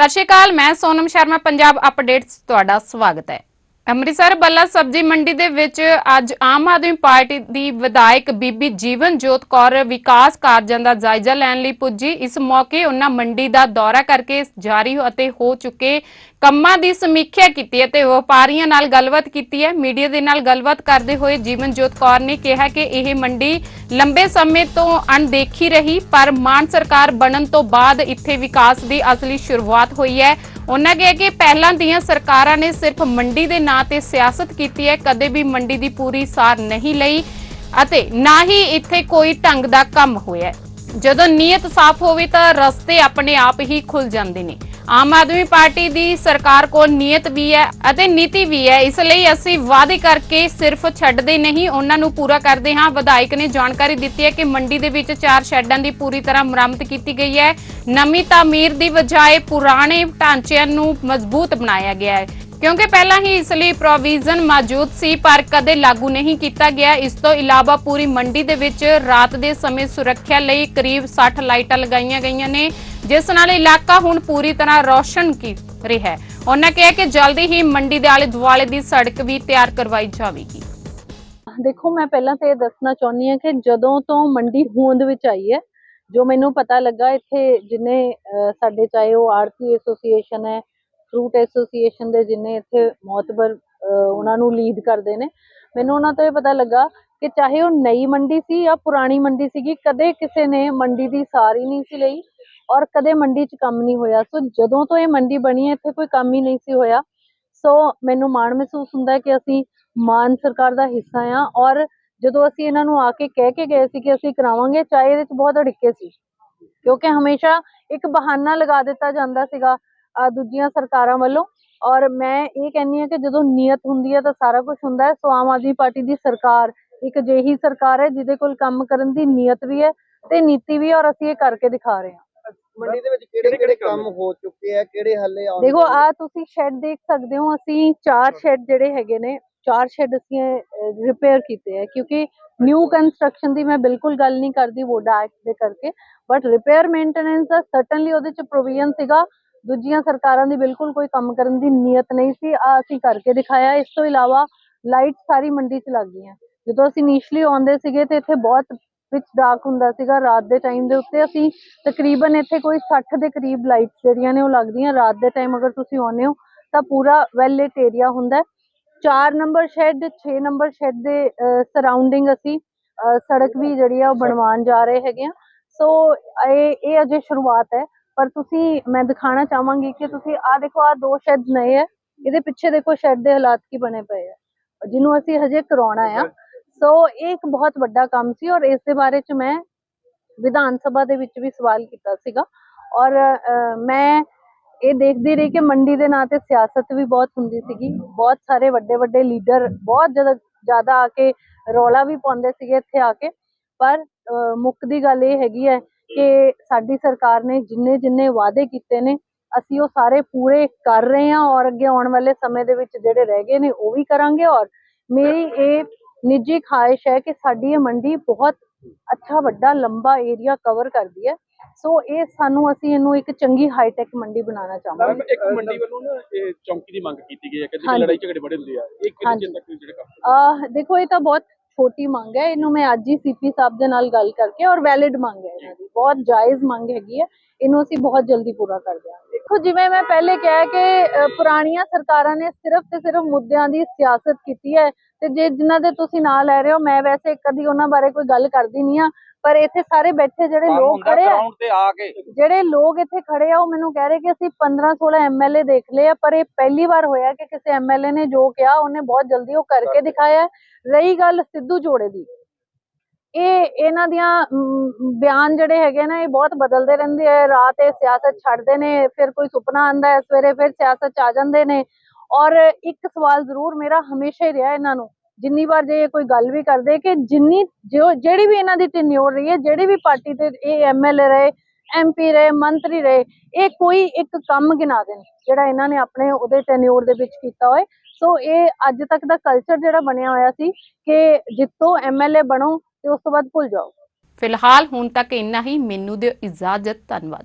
ਸਤਿ ਸ਼੍ਰੀ ਅਕਾਲ ਮੈਂ ਸੋਨਮ ਸ਼ਰਮਾ ਪੰਜਾਬ ਅਪਡੇਟਸ ਤੁਹਾਡਾ ਸਵਾਗਤ ਹੈ। ਅੰਮ੍ਰਿਤਸਰ ਬੱਲਾ ਸਬਜ਼ੀ ਮੰਡੀ ਦੇ ਵਿੱਚ ਅੱਜ ਆਮ ਆਦਮੀ ਪਾਰਟੀ ਦੀ ਵਿਧਾਇਕ ਬੀਬੀ ਜੀਵਨ ਜੋਤ ਕੌਰ ਵਿਕਾਸ ਕਾਰਜਾਂ ਦਾ ਜਾਇਜ਼ਾ ਲੈਣ ਲਈ ਪੁੱਜੀ। ਇਸ ਮੌਕੇ ਉਹਨਾਂ ਮੰਡੀ ਦਾ ਦੌਰਾ ਕਰਕੇ ਜਾਰੀ ਅਤੇ ਹੋ ਚੁੱਕੇ ਕੰਮਾਂ ਦੀ ਸਮੀਖਿਆ ਕੀਤੀ ਅਤੇ ਵਪਾਰੀਆਂ ਨਾਲ ਗੱਲਬਾਤ ਕੀਤੀ ਹੈ। ਮੀਡੀਆ ਦੇ ਨਾਲ ਗੱਲਬਾਤ ਕਰਦੇ ਹੋਏ ਜੀਵਨ ਜੋਤ ਕੌਰ ਨੇ ਕਿਹਾ ਕਿ ਇਹ ਮੰਡੀ ਲੰਬੇ ਸਮੇਂ ਤੋਂ ਅਣਦੇਖੀ ਰਹੀ, ਪਰ ਮਾਨ ਸਰਕਾਰ ਬਣਨ ਤੋਂ ਬਾਅਦ ਇੱਥੇ ਵਿਕਾਸ ਦੀ ਅਸਲੀ ਸ਼ੁਰੂਆਤ ਹੋਈ ਹੈ। ਉਹਨਾਂ ਕਿਹਾ ਕਿ ਪਹਿਲਾਂ ਦੀਆਂ ਸਰਕਾਰਾਂ ਨੇ ਸਿਰਫ ਮੰਡੀ ਦੇ ਨਾਂ ਤੇ ਸਿਆਸਤ ਕੀਤੀ ਹੈ, ਕਦੇ ਵੀ ਮੰਡੀ ਦੀ ਪੂਰੀ ਸਾਰ ਨਹੀਂ ਲਈ ਅਤੇ ਨਾ ਹੀ ਇੱਥੇ ਕੋਈ ਢੰਗ ਦਾ ਕੰਮ ਹੋਇਆ ਜਦੋਂ ਨੀਅਤ ਸਾਫ਼ ਹੋਵੇ ਤਾਂ ਰਸਤੇ ਆਪਣੇ ਆਪ ਹੀ ਖੁੱਲ ਜਾਂਦੇ ਨੇ। ਆਮ ਆਦਮੀ ਪਾਰਟੀ ਦੀ ਸਰਕਾਰ ਕੋਲ ਨੀਅਤ ਵੀ ਹੈ ਅਤੇ ਨੀਤੀ ਵੀ ਹੈ। ਇਸ ਲਈ ਅਸੀਂ ਵਾਅਦੇ ਕਰਕੇ ਸਿਰਫ ਛੱਡਦੇ ਨਹੀਂ, ਉਹਨਾਂ ਨੂੰ ਪੂਰਾ ਕਰਦੇ ਹਾਂ। ਵਿਧਾਇਕ ਨੇ ਜਾਣਕਾਰੀ ਦਿੱਤੀ ਹੈ ਕਿ ਮੰਡੀ ਦੇ ਵਿੱਚ ਚਾਰ ਸ਼ੈੱਡਾਂ ਦੀ ਪੂਰੀ ਤਰ੍ਹਾਂ ਮੁਰੰਮਤ ਕੀਤੀ ਗਈ ਹੈ। ਨਵੀਂ ਤਾਮੀਰ ਦੀ ਬਜਾਏ ਪੁਰਾਣੇ ਢਾਂਚਿਆਂ ਨੂੰ ਮਜ਼ਬੂਤ ਬਣਾਇਆ ਗਿਆ ਹੈ। ਕਿਉਂਕਿ ਪਹਿਲਾਂ ਹੀ ਇਸ ਲਈ ਪ੍ਰੋਵੀਜ਼ਨ ਮੌਜੂਦ ਸੀ, ਪਰ ਕਦੇ ਲਾਗੂ ਨਹੀਂ ਕੀਤਾ ਗਿਆ। ਇਸ ਤੋਂ ਇਲਾਵਾ ਪੂਰੀ ਮੰਡੀ ਦੇ ਵਿੱਚ ਰਾਤ ਦੇ ਸਮੇਂ ਸੁਰੱਖਿਆ ਲਈ ਕਰੀਬ 60 ਲਾਈਟਾਂ ਲਗਾਈਆਂ ਗਈਆਂ ਨੇ, ਜਿਸ ਨਾਲ ਇਲਾਕਾ ਹੁਣ ਪੂਰੀ ਤਰ੍ਹਾਂ ਰੌਸ਼ਨ ਕੀ ਰਿਹਾ ਹੈ। ਉਹਨਾਂ ਕਿਹਾ ਕਿ ਜਲਦੀ ਹੀ ਮੰਡੀ ਦੇ ਆਲੇ ਦੁਆਲੇ ਦੀ ਸੜਕ ਵੀ ਤਿਆਰ ਕਰਵਾਈ ਜਾਵੇਗੀ। ਦੇਖੋ, ਮੈਂ ਪਹਿਲਾਂ ਤਾਂ ਇਹ ਦੱਸਣਾ ਚਾਹੁੰਦੀ ਹਾਂ ਕਿ ਜਦੋਂ ਤੋਂ ਮੰਡੀ ਹੋਂਦ ਵਿੱਚ ਆਈ ਹੈ, ਜੋ ਮੈਨੂੰ ਪਤਾ ਲੱਗਾ, ਇੱਥੇ ਜਿੰਨੇ ਸਾਡੇ ਚਾਹੇ ਉਹ ਆਰਤੀ ਐਸੋਸੀਏਸ਼ਨ ਹੈ ਫਰੂਟ ਐਸੋਸੀਏਸ਼ਨ ਦੇ ਜਿੰਨੇ ਇੱਥੇ ਮੌਤਬਰ ਉਹਨਾਂ ਨੂੰ ਲੀਡ ਕਰਦੇ ਨੇ। ਮੈਨੂੰ ਉਹਨਾਂ ਤੋਂ ਇਹ ਪਤਾ ਲੱਗਾ ਕਿ ਚਾਹੇ ਉਹ ਨਈ ਮੰਡੀ ਸੀ ਜਾਂ ਪੁਰਾਣੀ ਮੰਡੀ ਸੀਗੀ, ਕਦੇ ਕਿਸੇ ਨੇ ਮੰਡੀ ਦੀ ਸਾਰੀ ਨਹੀਂ ਸੀ ਲਈ ਔਰ ਕਦੇ ਮੰਡੀ 'ਚ ਕੰਮ ਨਹੀਂ ਹੋਇਆ। ਸੋ ਜਦੋਂ ਤੋਂ ਇਹ ਮੰਡੀ ਬਣੀ ਹੈ, ਇੱਥੇ ਕੋਈ ਕੰਮ ਹੀ ਨਹੀਂ ਸੀ ਹੋਇਆ। ਸੋ ਮੈਨੂੰ ਮਾਣ ਮਹਿਸੂਸ ਹੁੰਦਾ ਕਿ ਅਸੀਂ ਮਾਨ ਸਰਕਾਰ ਦਾ ਹਿੱਸਾ ਆ ਔਰ ਜਦੋਂ ਅਸੀਂ ਇਹਨਾਂ ਨੂੰ ਆ ਕੇ ਕਹਿ ਕੇ ਗਏ ਸੀ ਕਿ ਅਸੀਂ ਕਰਾਵਾਂਗੇ, ਚਾਹੇ ਇਹਦੇ 'ਚ ਬਹੁਤ ਅੜਿੱਕੇ ਸੀ। ਕਿਉਂਕਿ ਹਮੇਸ਼ਾ ਇੱਕ ਬਹਾਨਾ ਲਗਾ ਦਿੱਤਾ ਜਾਂਦਾ ਸੀਗਾ ਦੂਜੀਆਂ ਸਰਕਾਰਾਂ ਵੱਲੋਂ। ਔਰ ਮੈਂ ਇਹ ਕਹਿੰਨੀ ਆ ਕਿ ਜਦੋਂ ਨੀਅਤ ਹੁੰਦੀ ਹੈ ਤਾਂ ਸਾਰਾ ਕੁਝ ਹੁੰਦਾ ਹੈ। ਸੋ ਆਮ ਆਦਮੀ ਪਾਰਟੀ ਦੀ ਸਰਕਾਰ ਇੱਕ ਅਜਿਹੀ ਸਰਕਾਰ ਹੈ ਜਿਹਦੇ ਕੋਲ ਕੰਮ ਕਰਨ ਦੀ ਨੀਅਤ ਵੀ ਹੈ ਤੇ ਨੀਤੀ ਵੀ ਹੈ ਔਰ ਅਸੀਂ ਇਹ ਕਰਕੇ ਦਿਖਾ ਰਹੇ ਹਾਂ। ਮੰਡੀ ਦੇ ਵਿੱਚ ਕਿਹੜੇ ਕਿਹੜੇ ਕੰਮ ਹੋ ਚੁੱਕੇ ਆ? ਕਿਹੜੇ ਹੱਲੇ ਆਉਣ ਦੇਖੋ ਆ ਤੁਸੀਂ ਸ਼ੈੱਡ ਦੇਖ ਸਕਦੇ ਹੋ। ਅਸੀਂ ਚਾਰ ਸ਼ੈੱਡ ਜਿਹੜੇ ਹੈਗੇ ਨੇ ਚਾਰ ਸ਼ੈੱਡ ਅਸੀਂ ਰਿਪੇਅਰ ਕੀਤੇ ਹੈ ਕਿਉਂਕਿ ਨਿਊ ਕੰਸਟਰਕਸ਼ਨ ਦੀ ਮੈਂ ਬਿਲਕੁਲ ਗੱਲ ਨਹੀਂ ਕਰਦੀ ਵੋਡਾ ਐਕਟ ਦੇ ਕਰਕੇ। ਬਟ ਰਿਪੇਅਰ ਮੇਨਟੇਨੈਂਸ ਦਾ ਸਰਟਨਲੀ ਉਹਦੇ ਚ ਪ੍ਰੋਵੀਜ਼ਨ ਸੀਗਾ। ਦੂਜੀਆਂ ਸਰਕਾਰਾਂ ਦੀ ਬਿਲਕੁਲ ਕੋਈ ਕੰਮ ਕਰਨ ਦੀ ਨੀਅਤ ਨਹੀਂ ਸੀ। ਆ ਅਸੀਂ ਕਰਕੇ ਦਿਖਾਇਆ। ਇਸ ਤੋਂ ਇਲਾਵਾ ਲਾਈਟ ਸਾਰੀ ਮੰਡੀ 'ਚ ਲੱਗ ਗਈਆਂ। ਜਦੋਂ ਅਸੀਂ ਇਨੀਸ਼ੀਅਲੀ ਆਉਂਦੇ ਸੀਗੇ ਤੇ ਇੱਥੇ ਬਹੁਤ ਵਿੱਚ ਡਾਰਕ ਹੁੰਦਾ ਸੀਗਾ ਰਾਤ ਦੇ ਟਾਈਮ ਦੇ ਉੱਤੇ। ਅਸੀਂ ਤਕਰੀਬਨ ਇੱਥੇ ਕੋਈ 60 ਦੇ ਕਰੀਬ ਲਾਈਟਸ ਜਿਹੜੀਆਂ ਨੇ ਉਹ ਲੱਗਦੀਆਂ। ਰਾਤ ਦੇ ਟਾਈਮ ਅਗਰ ਤੁਸੀਂ ਆਉਂਦੇ ਹੋ ਤਾਂ ਪੂਰਾ ਵੈਲ ਲਿਟ ਏਰੀਆ ਹੁੰਦਾ ਹੈ। 4 ਨੰਬਰ ਸ਼ੈੱਡ 6 ਨੰਬਰ ਸ਼ੈੱਡ ਦੇ ਸਰਾਊਂਡਿੰਗ ਅਸੀਂ ਸੜਕ ਵੀ ਜਿਹੜੀ ਆ ਉਹ ਬਣਵਾਉਣ ਜਾ ਰਹੇ ਹੈਗੇ ਆ ਸੋ ਇਹ ਇਹ ਅਜੇ ਸ਼ੁਰੂਆਤ ਹੈ। ਪਰ ਤੁਸੀਂ ਮੈਂ ਦਿਖਾਣਾ ਚਾਹਾਂਗੀ ਕਿ ਤੁਸੀਂ ਆ ਦੇਖੋ ਆ ਦੋ ਸ਼ੈੱਡ ਨਏ ਹੈ ਇਹਦੇ ਪਿੱਛੇ ਦੇਖੋ ਸ਼ੈੱਡ ਦੇ ਹਾਲਾਤ ਕੀ ਬਣੇ ਪਏ ਆ। ਜਿਹਨੂੰ ਅਸੀਂ ਹਜੇ ਕਰਾਉਣਾ ਆ। ਸੋ ਇਹ ਇੱਕ ਬਹੁਤ ਵੱਡਾ ਕੰਮ ਸੀ ਔਰ ਇਸ ਦੇ ਬਾਰੇ ਚ ਮੈਂ ਵਿਧਾਨ ਸਭਾ ਦੇ ਵਿੱਚ ਵੀ ਸਵਾਲ ਕੀਤਾ ਸੀਗਾ। ਔਰ ਮੈਂ ਇਹ ਦੇਖਦੀ ਰਹੀ ਕਿ ਮੰਡੀ ਦੇ ਨਾਂ ਤੇ ਸਿਆਸਤ ਵੀ ਬਹੁਤ ਹੁੰਦੀ ਸੀਗੀ। ਬਹੁਤ ਸਾਰੇ ਵੱਡੇ ਵੱਡੇ ਲੀਡਰ ਬਹੁਤ ਜ਼ਿਆਦਾ ਜ਼ਿਆਦਾ ਆ ਕੇ ਰੌਲਾ ਵੀ ਪਾਉਂਦੇ ਸੀਗੇ ਇੱਥੇ ਆ ਕੇ। ਪਰ ਅਹ, ਮੁੱਖ ਦੀ ਗੱਲ ਇਹ ਹੈਗੀ ਹੈ ਕਿ ਸਾਡੀ ਸਰਕਾਰ ਨੇ ਜਿੰਨੇ ਜਿੰਨੇ ਵਾਅਦੇ ਕੀਤੇ ਨੇ ਅਸੀਂ ਉਹ ਸਾਰੇ ਪੂਰੇ ਕਰ ਰਹੇ ਹਾਂ ਔਰ ਅੱਗੇ ਆਉਣ ਵਾਲੇ ਸਮੇਂ ਦੇ ਵਿੱਚ ਜਿਹੜੇ ਰਹਿ ਗਏ ਨੇ ਉਹ ਵੀ ਕਰਾਂਗੇ ਔਰ ਮੇਰੀ ਇਹ ਨਿੱਜੀ ਖਾਹਿਸ਼ ਹੈ ਕਿ ਸਾਡੀ ਇਹ ਮੰਡੀ ਬਹੁਤ ਅੱਛਾ ਵੱਡਾ ਲੰਬਾ ਏਰੀਆ ਕਵਰ ਕਰਦੀ ਹੈ ਸੋ ਇਹ ਸਾਨੂੰ ਅਸੀਂ ਇਹਨੂੰ ਇੱਕ ਚੰਗੀ ਹਾਈਟੈਕ ਮੰਡੀ ਬਣਾਉਣਾ ਚਾਹਾਂਗੇ ਮੈਮ ਇੱਕ ਮੰਡੀ ਵੱਲੋਂ ਨਾ ਇਹ ਚੌਂਕੀ ਦੀ ਮੰਗ ਕੀਤੀ ਗਈ ਹੈ ਕਿ। ਲੜਾਈ ਝਗੜੇ ਬੜੇ ਹੁੰਦੇ ਆ ਇਹ। ਚਿਰ ਤੱਕ ਜਿਹੜੇ ਕੰਮ ਆਹ ਦੇਖੋ ਇਹ ਤਾਂ ਬਹੁਤ ਛੋਟੀ ਮੰਗ ਹੈ, ਇਹਨੂੰ ਮੈਂ ਅੱਜ ਹੀ ਸੀਪੀ ਸਾਹਿਬ ਦੇ ਨਾਲ ਗੱਲ ਕਰਕੇ ਔਰ ਵੈਲਿਡ ਮੰਗ ਹੈ ਇਹਨਾਂ ਦੀ ਬਹੁਤ ਜਾਇਜ਼ ਮੰਗ ਹੈਗੀ ਹੈ, ਇਹਨੂੰ ਅਸੀਂ ਬਹੁਤ ਜਲਦੀ ਪੂਰਾ ਕਰ ਦਿਆਂਗੇ। ਦੇਖੋ, ਜਿਵੇਂ ਮੈਂ ਪਹਿਲੇ ਕਿਹਾ ਕਿ ਪੁਰਾਣੀਆਂ ਸਰਕਾਰਾਂ ਨੇ ਸਿਰਫ ਤੇ ਸਿਰਫ ਮੁੱਦਿਆਂ ਦੀ ਸਿਆਸਤ ਕੀਤੀ ਹੈ ਤੇ ਜੇ ਜਿਨ੍ਹਾਂ ਦੇ ਤੁਸੀਂ ਨਾਂ ਲੈ ਰਹੇ ਹੋ ਮੈਂ ਵੈਸੇ ਕਦੀ ਉਹਨਾਂ ਬਾਰੇ ਕੋਈ ਗੱਲ ਕਰਦੀ ਨਹੀਂ ਆ ਪਰ ਇੱਥੇ ਸਾਰੇ ਬੈਠੇ ਜਿਹੜੇ ਲੋਕ ਖੜੇ ਆ ਗਰਾਊਂਡ ਤੇ ਆ ਕੇ। ਜਿਹੜੇ ਲੋਕ ਇੱਥੇ ਖੜੇ ਆ ਉਹ ਮੈਨੂੰ ਕਹਿ ਰਹੇ ਕਿ ਅਸੀਂ 15 16 ਐਮਐਲਏ ਦੇਖ ਲਏ ਆ ਪਰ ਇਹ ਪਹਿਲੀ ਵਾਰ ਹੋਇਆ ਕਿ ਕਿਸੇ ਐਮਐਲਏ ਨੇ ਜੋ ਕਿਹਾ ਉਹਨੇ ਬਹੁਤ ਜਲਦੀ ਉਹ ਕਰਕੇ ਦਿਖਾਇਆ। ਰਹੀ ਗੱਲ ਸਿੱਧੂ ਜੋੜੇ ਦੀ। ਇਹ ਇਹਨਾਂ ਦੀਆਂ ਬਿਆਨ ਜਿਹੜੇ ਹੈਗੇ ਨੇ ਇਹ ਬਹੁਤ ਬਦਲਦੇ ਰਹਿੰਦੇ ਆ। ਰਾਤ ਇਹ ਸਿਆਸਤ ਛੱਡਦੇ ਨੇ ਫਿਰ ਕੋਈ ਸੁਪਨਾ ਆਂਦਾ ਹੈ ਸਵੇਰੇ ਫਿਰ ਸਿਆਸਤ 'ਚ ਆ ਜਾਂਦੇ ਨੇ। ਔਰ ਇੱਕ ਸਵਾਲ ਜ਼ਰੂਰ ਮੇਰਾ ਹਮੇਸ਼ਾ ਹੀ ਰਿਹਾ ਇਹਨਾਂ ਨੂੰ, ਜਿੰਨੀ ਵਾਰ ਜੇ ਇਹ ਕੋਈ ਗੱਲ ਵੀ ਕਰਦੇ ਕਿ ਜਿੰਨੀ ਜੋ, ਜਿਹੜੀ ਵੀ ਇਹਨਾਂ ਦੀ ਟੈਨਿਓਰ ਰਹੀ ਹੈ, ਜਿਹੜੀ ਵੀ ਪਾਰਟੀ ਦੇ ਇਹ ਐਮਐਲਏ ਰਹੇ ਐਮਪੀ ਰਹੇ, ਮੰਤਰੀ ਰਹੇ, ਇਹ ਕੋਈ ਇੱਕ ਕੰਮ ਗਿਣਾ ਦੇਣ, ਜਿਹੜਾ ਇਹਨਾਂ ਨੇ ਆਪਣੇ ਉਹਦੇ ਟੈਨਿਓਰ ਦੇ ਵਿੱਚ ਕੀਤਾ ਹੋਏ। ਸੋ ਇਹ ਅੱਜ ਤੱਕ ਦਾ ਕਲਚਰ ਜਿਹੜਾ ਬਣਿਆ ਹੋਇਆ ਸੀ ਕਿ ਜਿੱਤੋ ਐਮਐਲਏ ਬਣੋ ਤੇ ਉਸ ਤੋਂ ਬਾਅਦ ਭੁੱਲ ਜਾਓ। ਫਿਲਹਾਲ ਹੁਣ ਤੱਕ ਇੰਨਾ ਹੀ, ਮੈਨੂੰ ਦਿਓ ਇਜਾਜ਼ਤ, ਧੰਨਵਾਦ।